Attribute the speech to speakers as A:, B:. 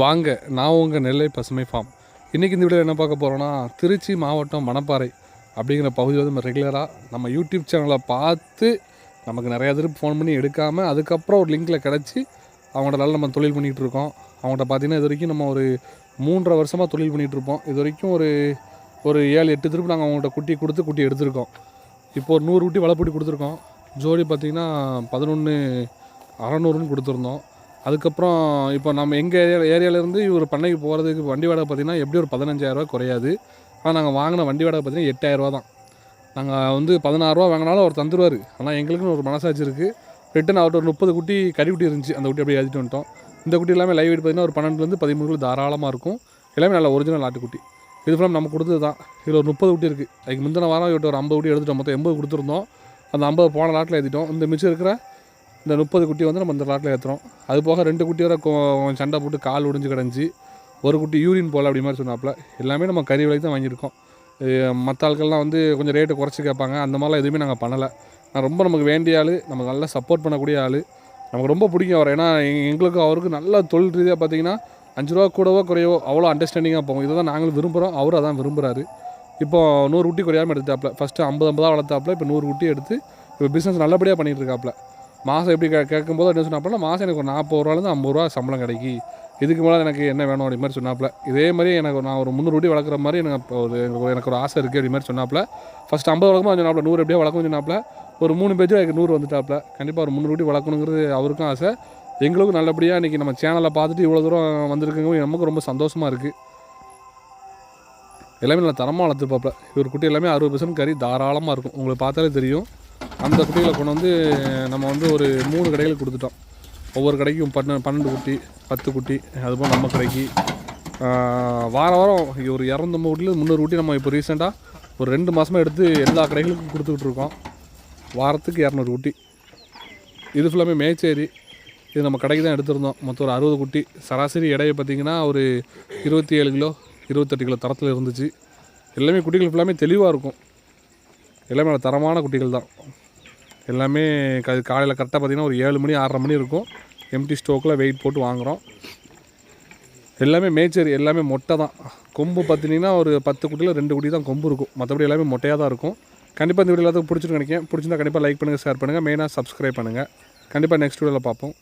A: வாங்க நான் உங்கள் நெல்லை பசுமை ஃபார்ம் இன்றைக்கி இந்த வீடியோ என்ன பார்க்க போகிறோன்னா திருச்சி மாவட்டம் மணப்பாறை அப்படிங்கிற பகுதி வந்து நம்ம ரெகுலராக நம்ம யூடியூப் சேனலை பார்த்து நமக்கு நிறையா திருப்பி ஃபோன் பண்ணி எடுக்காமல் அதுக்கப்புறம் ஒரு லிங்க்கில் கிடச்சி அவங்களோட நல்லா நம்ம தொழில் பண்ணிகிட்டு இருக்கோம். அவங்கள்ட்ட பார்த்தீங்கன்னா இது வரைக்கும் நம்ம ஒரு மூன்றரை வருஷமாக தொழில் பண்ணிகிட்டு இருப்போம். இது வரைக்கும் ஒரு ஒரு ஏழு எட்டு திருப்பி நாங்கள் அவங்கள்ட்ட குட்டி கொடுத்து குட்டி எடுத்திருக்கோம். இப்போ ஒரு நூறு குட்டி வளப்பூட்டி கொடுத்துருக்கோம். ஜோடி பார்த்திங்கன்னா பதினொன்று அறநூறுன்னு கொடுத்துருந்தோம். அதுக்கப்புறம் இப்போ நம்ம எங்கள் ஏரியா ஏரியாவிலேருந்து இவர் பண்ணைக்கு போகிறதுக்கு வண்டி வாடகை பார்த்திங்கன்னா எப்படி ஒரு பதினஞ்சாயிரரூவா குறையாது. ஆனால் நாங்கள் வாங்கின வண்டி வாடகை பார்த்திங்கன்னா எட்டாயிரரூவா தான். நாங்கள் வந்து பதினாறுரூவா வாங்கினாலும் அவர் தந்துடுவார் ஆனால் எங்களுக்குன்னு ஒரு மனசாட்சி இருக்குது ரிட்டன் அவர்கிட்ட ஒரு முப்பது குட்டி கறி குட்டி இருந்துச்சு. அந்த குட்டி அப்படியே ஏற்றிட்டு வந்துட்டோம். இந்த குட்டி எல்லாமே லைவ் வெயிட் பார்த்திங்கன்னா ஒரு பன்னெண்டுலேருந்து பதிமூணு தாராளமாக இருக்கும். எல்லாமே நல்ல ஒரிஜினல் ஆட்டுக்குட்டி இது ஃபுல்லாக நம்ம கொடுத்தது தான். இதில் ஒரு முப்பது குட்டி இருக்குது அதுக்கு முந்தின வாரம் இவர்கிட்ட ஒரு ஐம்பது குட்டி எடுத்துட்டோம். மொத்தம் எண்பது கொடுத்துருந்தோம். அந்த ஐம்பது போன நாட்டில் ஏற்றிட்டோம் இந்த மிச்சம் இருக்கிற இந்த முப்பது குட்டி வந்து நம்ம இந்த லாட்டில் ஏற்றுறோம் அது போக ரெண்டு குட்டி வர சண்டை போட்டு கால் ஒடிஞ்சு கிடஞ்சி ஒரு குட்டி யூரின் போல் அப்படி மாதிரி சொன்னாப்புல எல்லாமே நம்ம கறி விலைக்கு தான் வாங்கியிருக்கோம். மற்ற ஆட்கள்லாம் வந்து கொஞ்சம் ரேட்டு குறைச்சி கேட்பாங்க. அந்த மாதிரிலாம் எதுவுமே நாங்கள் பண்ணலை. நான் ரொம்ப நமக்கு வேண்டிய ஆள் நமக்கு நல்லா சப்போர்ட் பண்ணக்கூடிய ஆள். நமக்கு ரொம்ப பிடிக்கும் அவர். ஏன்னா எங்களுக்கு எங்களுக்கும் அவருக்கு நல்ல தொழில் ரீதியாக பார்த்தீங்கன்னா அஞ்சு ரூபா கூடவோ குறையவோ அவ்வளோ அண்டர்ஸ்டாண்டிங்காக போகும். இதை தான் நாங்களும் விரும்புகிறோம் அவரும் அதான் விரும்புகிறாரு இப்போ நூறு குட்டி குறையாமல் எடுத்தாப்புல ஃபஸ்ட்டு ஐம்பது ஐம்பதாக வளர்த்தாப்புல இப்போ நூறு குட்டி எடுத்து இப்போ பிஸ்னஸ் நல்லபடியாக பண்ணிகிட்டு இருக்காப்புல மாதம் எப்படி கே கேட்கும்போது என்ன சொன்னாப்புல மாதம் எனக்கு ஒரு நாற்பது ரூபாலேருந்து ஐம்பது ரூபா சம்பளம் கிடைக்கி. இதுக்கு மேலே எனக்கு என்ன வேணும்? அப்படி மாதிரி சொன்னாப்புல. இதே மாதிரி எனக்கு நான் ஒரு முந்நூறு குட்டி வளர்க்குற மாதிரி எனக்கு ஒரு எனக்கு ஒரு- எனக்கு ஒரு ஆசை இருக்குது அப்படி மாதிரி சொன்னாப்பில். ஃபஸ்ட் ஐம்பது வளர்க்கும்போது சொன்னாப்பில் நூறு எப்படியோ வளர்க்கணும் சொன்னாப்புல. ஒரு மூணு பேஜ் எனக்கு நூறு வந்துட்டாப்பில். கண்டிப்பாக ஒரு முந்நூறு குட்டி வளர்க்கணுங்கிறது அவருக்கும் ஆசை. எங்களுக்கும் நல்லபடியாக இன்றைக்கி நம்ம சேனலை பார்த்துட்டு இவ்வளோ தூரம் வந்திருக்குங்க நமக்கு ரொம்ப சந்தோஷமாக இருக்குது எல்லாமே நல்லா தரமாக வளர்த்துருப்பாப்பில். இவர் குட்டி எல்லாமே அறுபது பர்சன்ட் கறி தாராளமாக இருக்கும். உங்களுக்கு பார்த்தாலே தெரியும். அந்த குட்டிகளை கொண்டு வந்து நம்ம வந்து ஒரு மூணு கடைகளுக்கு கொடுத்துட்டோம். ஒவ்வொரு கடைக்கும் பன்ன பன்னெண்டு குட்டி பத்து குட்டி அதுபோல் நம்ம கடைக்கு. வார வாரம் ஒரு இரநூத்தம்பது குட்டியில் முந்நூறு குட்டி நம்ம இப்போ ரீசெண்டாக ஒரு ரெண்டு மாதமாக எடுத்து எல்லா கடைகளுக்கும் கொடுத்துக்கிட்டு இருக்கோம். வாரத்துக்கு இரநூறு குட்டி. இது ஃபுல்லாமே மேச்சேரி. இது நம்ம கடைக்கு தான் எடுத்திருந்தோம். மொத்தம் ஒரு அறுபது குட்டி. சராசரி இடையை பார்த்தீங்கன்னா ஒரு இருபத்தி ஏழு கிலோ இருபத்தெட்டு கிலோ தரத்தில் இருந்துச்சு. எல்லாமே குட்டிகள் ஃபுல்லாமே தெளிவாக இருக்கும். எல்லாமே தரமான குட்டிகள் தான். எல்லாமே க காலையில் கரெக்டாக பார்த்தீங்கன்னா ஒரு ஏழு மணி ஆறரை மணி இருக்கும். எம்டி ஸ்டோக்கில் வெயிட் போட்டு வாங்குகிறோம் எல்லாமே மேச்சர் எல்லாமே மொட்டை தான். கொம்பு பார்த்தீங்கன்னா ஒரு பத்து குட்டியில் ரெண்டு குட்டி தான் கொம்பு இருக்கும். மற்றபடி எல்லாமே மொட்டையாக தான் இருக்கும். கண்டிப்பாக இந்த வீடியோ எல்லாத்துக்கும் பிடிச்சிருக்கு நினைக்கிறேன். பிடிச்சிருந்தா கண்டிப்பாக லைக் பண்ணுங்கள் ஷேர் பண்ணுங்கள் மெயினாக சப்ஸ்கிரைப் பண்ணுங்கள் கண்டிப்பாக நெக்ஸ்ட் வீடியோவில் பார்ப்போம்.